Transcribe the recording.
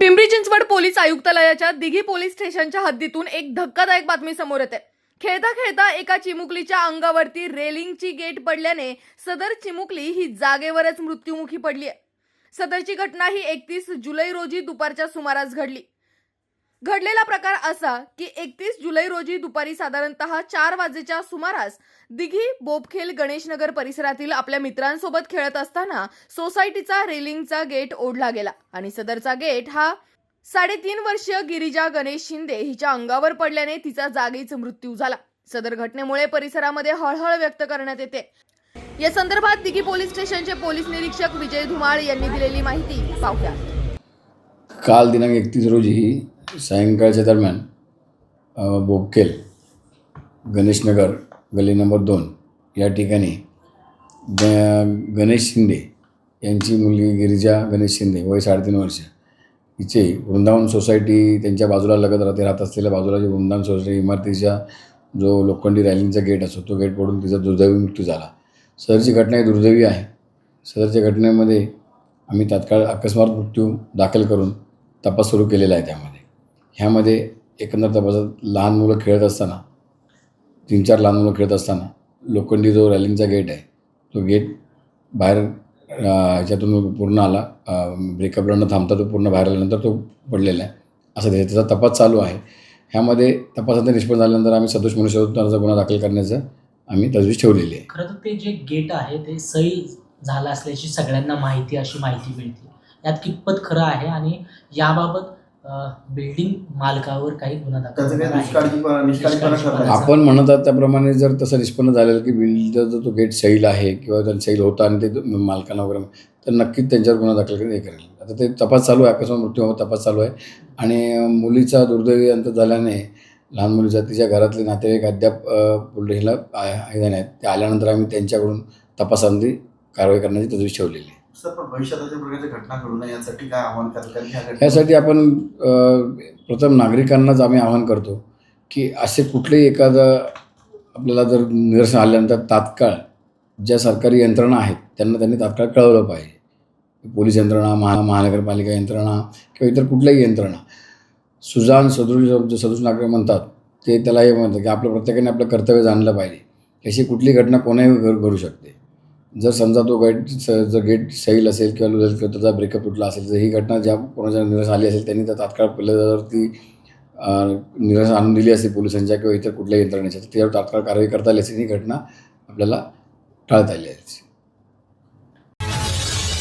Pimpri Chinchwad police आयुक्तालयाच्या Dighi police स्टेशनच्या हद्दीतून एक धक्कादायक बातमी समोर येते. खेळता खेळता एका चिमुकलीच्या अंगावरती रेलिंगची गेट पडल्याने सदर चिमुकली ही जागेवरच मृत्युमुखी पडली आहे सदरची घटना ही एकतीस जुलै रोजी दुपारच्या सुमारास घडली. घडलेला प्रकार असा की एकतीस जुलै रोजी दुपारी साधारणतः चार वाजेच्या सुमारास दिघी बोपखेल गणेशनगर परिसरातील आपल्या मित्रांसोबत खेळत असताना सोसायटीचा रेलिंगचा गेट ओढला गेला आणि सदरचा गेट हा साडेतीन वर्षीय गिरिजा गणेश शिंदे हिच्या अंगावर पडल्याने तिचा जागीच मृत्यू झाला. सदर घटनेमुळे परिसरामध्ये हळहळ व्यक्त करण्यात येते. या संदर्भात दिघी पोलीस स्टेशनचे पोलीस निरीक्षक विजय धुमाळ यांनी दिलेली माहिती पाहूया. काल दिनांक एकतीस रोजी सायंकाळच्या दरम्यान अ, गणेशनगर गल्ली नंबर दोन या ठिकाणी ग गणेश शिंदे यांची मुलगी गिरिजा गणेश शिंदे वय साडेतीन वर्ष हिचे वृंदावन सोसायटी त्यांच्या बाजूला लगत राहते राहत असलेल्या बाजूला जे वृंदावन सोसायटी इमारतीच्या जो लोखंडी रॅलिंगचा गेट असतो तो गेट पडून तिचा दुर्दैवी मृत्यू झाला. सदरची घटना ही दुर्दैवी आहे. सदरच्या घटनेमध्ये आम्ही तात्काळ अकस्मात मृत्यू दाखल करून तपास सुरू केलेला आहे त्यामध्ये. ह्यामध्ये एकंदर तपासात लहान मुलं खेळत असताना तीन चार लहान मुलं खेळत असताना लोखंडी जो रॅलिंगचा गेट आहे तो गेट बाहेर ह्याच्यातून पूर्ण आला ब्रेकअपला न थांबता तो पूर्ण बाहेर आल्यानंतर तो पडलेला आहे. असं त्याचा त्याचा तपास चालू आहे. ह्यामध्ये तपासात निष्पन्न झाल्यानंतर आम्ही सदोष मनुष्यवधाचा गुन्हा दाखल करण्याचं आम्ही तजवीज ठेवलेली आहे. खरं तर ते जे गेट आहे ते सही झालं असल्याची सगळ्यांना माहिती अशी माहिती मिळते. यात कितपत खरं आहे आणि याबाबत बिल्डिंग मालकावर काही गुन्हा दाखल. आपण म्हणत आहात त्याप्रमाणे जर तसं निष्पन्न झालेलं की बिल्डर तो गेट सैल आहे किंवा त्याला सैल होता आणि ते मालकांना वगैरे तर नक्कीच त्यांच्यावर गुन्हा दाखल करेल हे करेल. आता ते तपास चालू आहे. अकस्मात मृत्यूबाबत तपास चालू आहे. आणि मुलीचा दुर्दैवी अंत झाल्याने लहान मुलीचा तिच्या घरातले नातेवाईक अद्याप पुढेला हे झाले आहेत ते आल्यानंतर आम्ही त्यांच्याकडून तपासांती कारवाई करण्याची तजवीज ठेवलेली आहे. सर पण भविष्यात अशा प्रकारच्या घटना घडू नये यासाठी काय आव्हान कराल? यासाठी आपण प्रथम नागरिकांनाच आम्ही आवाहन करतो की असे कुठलेही एखादं आपल्याला जर निदर्शन आल्यानंतर तात्काळ ज्या सरकारी यंत्रणा आहेत त्यांना त्यांनी तात्काळ कळवलं पाहिजे. पोलीस यंत्रणा महा महानगरपालिका यंत्रणा किंवा इतर कुठल्याही यंत्रणा. सुजान सदृश जे सदृश नागरिक म्हणतात ते त्याला हे म्हणतात की आपलं प्रत्येकाने आपलं कर्तव्य जाणलं पाहिजे. अशी कुठली घटना कोणाही घडू शकते. जर समजा तो गेट स जर गेट सैल असेल किंवा लुझेल किंवा त्याचा ब्रेकअप तुटला असेल तर ही घटना ज्या कोणाच्या निराश आली असेल त्यांनी तर तात्काळ पहिल्या ती निराश आणून दिली असेल पोलिसांच्या किंवा इतर कुठल्याही यंत्रणेच्या तर त्याच्यावर तात्काळ कारवाई करता आली असेल ही घटना आपल्याला टाळता आली असेल.